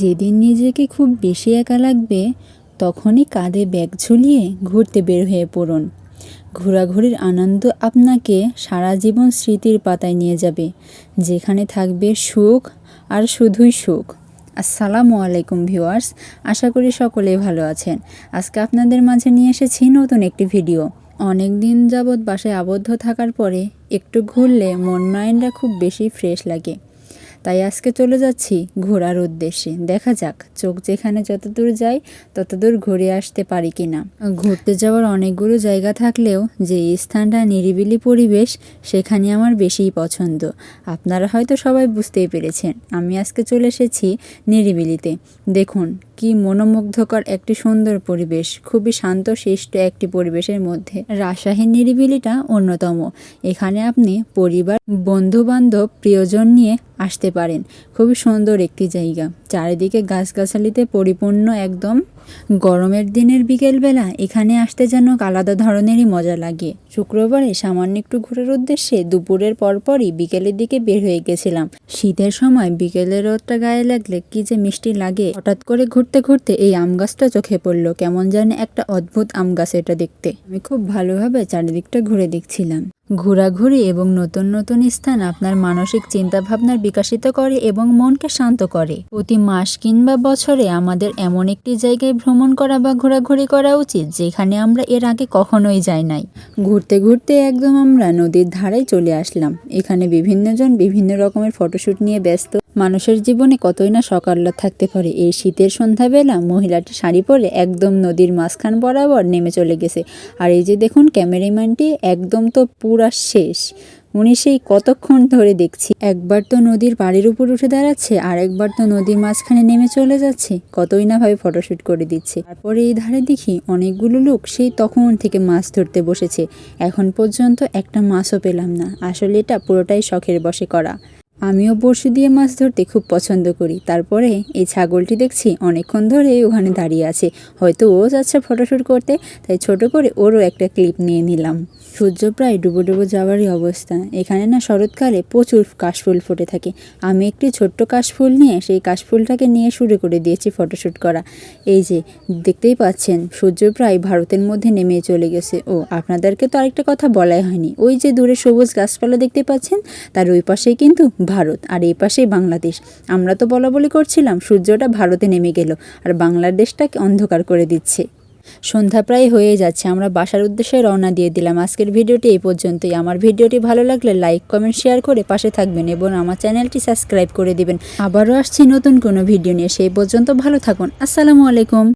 যেদিন নিজেকে খুব বেশি একা লাগবে, তখনই কাঁধে ব্যাগ ঝুলিয়ে ঘুরতে বের হয়ে পড়ুন। ঘোরাঘুরির আনন্দ আপনাকে সারা জীবন স্মৃতির পাতায় নিয়ে যাবে, যেখানে থাকবে সুখ আর শুধুই সুখ। আসসালামু আলাইকুম ভিউয়ার্স, আশা করি সকলেই ভালো আছেন। আজকে আপনাদের মাঝে নিয়ে এসেছি নতুন একটি ভিডিও। অনেক দিন যাবৎ বাসায় আবদ্ধ থাকার পরে একটু ঘুরলে মন মাইন্ডটা খুব বেশি ফ্রেশ লাগে। তাই আজকে চলে যাচ্ছি ঘোরার উদ্দেশ্যে। দেখা যাক, চোখ যেখানে যতদূর যায়, ততদূর ঘুরে আসতে পারি কি না ঘুরতে যাওয়ার অনেকগুলো জায়গা থাকলেও যে স্থানটা নিরিবিলি পরিবেশ, সেখানে আমার বেশিই পছন্দ। আপনারা হয়তো সবাই বুঝতেই পেরেছেন, আমি আজকে চলে এসেছি নিরিবিলিতে। দেখুন, কি মনোমুগ্ধকর একটি সুন্দর পরিবেশ, খুবই শান্ত শিষ্ট একটি পরিবেশের মধ্যে। রাজশাহীর নিরিবিলিটা অন্যতম। এখানে আপনি পরিবার বন্ধু বান্ধব প্রিয়জন নিয়ে আসতে পারেন। খুবই সুন্দর একটি জায়গা। চারিদিকে গাছগাছালিতে পরিপূর্ণ একদম গরমের দিনের বিকেলবেলা। এখানে আসতে যেন আলাদা ধরনেরই মজা লাগে। শুক্রবারে সামান্য একটু ঘোরার উদ্দেশ্যে দুপুরের পরপরই বিকেলের দিকে বের হয়ে গেছিলাম। শীতের সময় বিকেলের রোদটা গায়ে লাগলে কি যে মিষ্টি লাগে। হঠাৎ করে ঘুরতে ঘুরতে এই আম গাছটা চোখে পড়ল। কেমন জানে একটা অদ্ভুত আম গাছ এটা দেখতে। আমি খুব ভালোভাবে চারিদিকটা ঘুরে দেখছিলাম। ঘোরাঘুরি এবং নতুন নতুন স্থান আপনার মানসিক চিন্তাভাবনার বিকাশিত করে এবং মনকে শান্ত করে। প্রতি মাস কিংবা বছরে আমাদের এমন একটি জায়গায় ভ্রমণ করা বা ঘোরাঘুরি করা উচিত, যেখানে আমরা এর আগে কখনোই যাই নাই। ঘুরতে ঘুরতে একদম আমরা নদীর ধারায় চলে আসলাম। এখানে বিভিন্নজন বিভিন্ন রকমের ফটোশ্যুট নিয়ে ব্যস্ত। মানুষের জীবনে কতই না সকাল্লা থাকতে পারে। এই শীতের সন্ধ্যাবেলা মহিলাটি শাড়ি পরে একদম নদীর মাঝখান বরাবর নেমে চলে গেছে। আর এই যে দেখুন, ক্যামেরাম্যানটি একদম তো পুরা শেষ। উনি সেই কতক্ষণ ধরে দেখছি। একবার তো নদীর বাড়ির উপর উঠে দাঁড়াচ্ছে, আর একবার তো নদীর মাঝখানে নেমে চলে যাচ্ছে। কতই না ভাবে ফটোশ্যুট করে দিচ্ছে। তারপরে এই ধারে দেখি অনেকগুলো লোক সেই তখন থেকে মাছ ধরতে বসেছে। এখন পর্যন্ত একটা মাছও পেলাম না। আসলে এটা পুরোটাই শখের বসে করা। আমিও বড়শি দিয়ে মাছ ধরতে খুব পছন্দ করি। তারপরে এই ছাগলটি দেখছি অনেকক্ষণ ধরে ওখানে দাঁড়িয়ে আছে। হয়তো ও যাচ্ছে ফটোশ্যুট করতে, তাই ছোট করে ওরও একটা ক্লিপ নিয়ে নিলাম। সূর্য প্রায় ডুবো ডুবো যাওয়ারই অবস্থা। এখানে না শরৎকালে প্রচুর কাশফুল ফুটে থাকে। আমি একটি ছোট্ট কাশফুল নিয়ে সেই কাশফুলটাকে নিয়ে শুরু করে দিয়েছি ফটোশ্যুট করা। এই যে, দেখতেই পাচ্ছেন, সূর্য প্রায় ভারতের মধ্যে নেমে চলে গেছে। ও, আপনাদেরকে তো আরেকটা কথা বলাই হয়নি। ওই যে দূরে সবুজ গাছপালা দেখতে পাচ্ছেন, তার ওই পাশেই কিন্তু ভারত আর এই পাশেই বাংলাদেশ। আমরা তো বলা বলি করছিলাম, সূর্যটা ভারতে নেমে গেল আর বাংলাদেশটাকে অন্ধকার করে দিচ্ছে। সন্ধ্যা প্রায় হয়ে যাচ্ছে, আমরা বাসার উদ্দেশ্যে রওনা দিয়ে দিলাম। আজকের ভিডিওটি এই পর্যন্তই। আমার ভিডিওটি ভালো লাগলে লাইক, কমেন্ট, শেয়ার করে পাশে থাকবেন এবং আমার চ্যানেলটি সাবস্ক্রাইব করে দিবেন। আবারও আসছি নতুন কোনো ভিডিও নিয়ে। সেই পর্যন্ত ভালো থাকুন। আসসালামু আলাইকুম।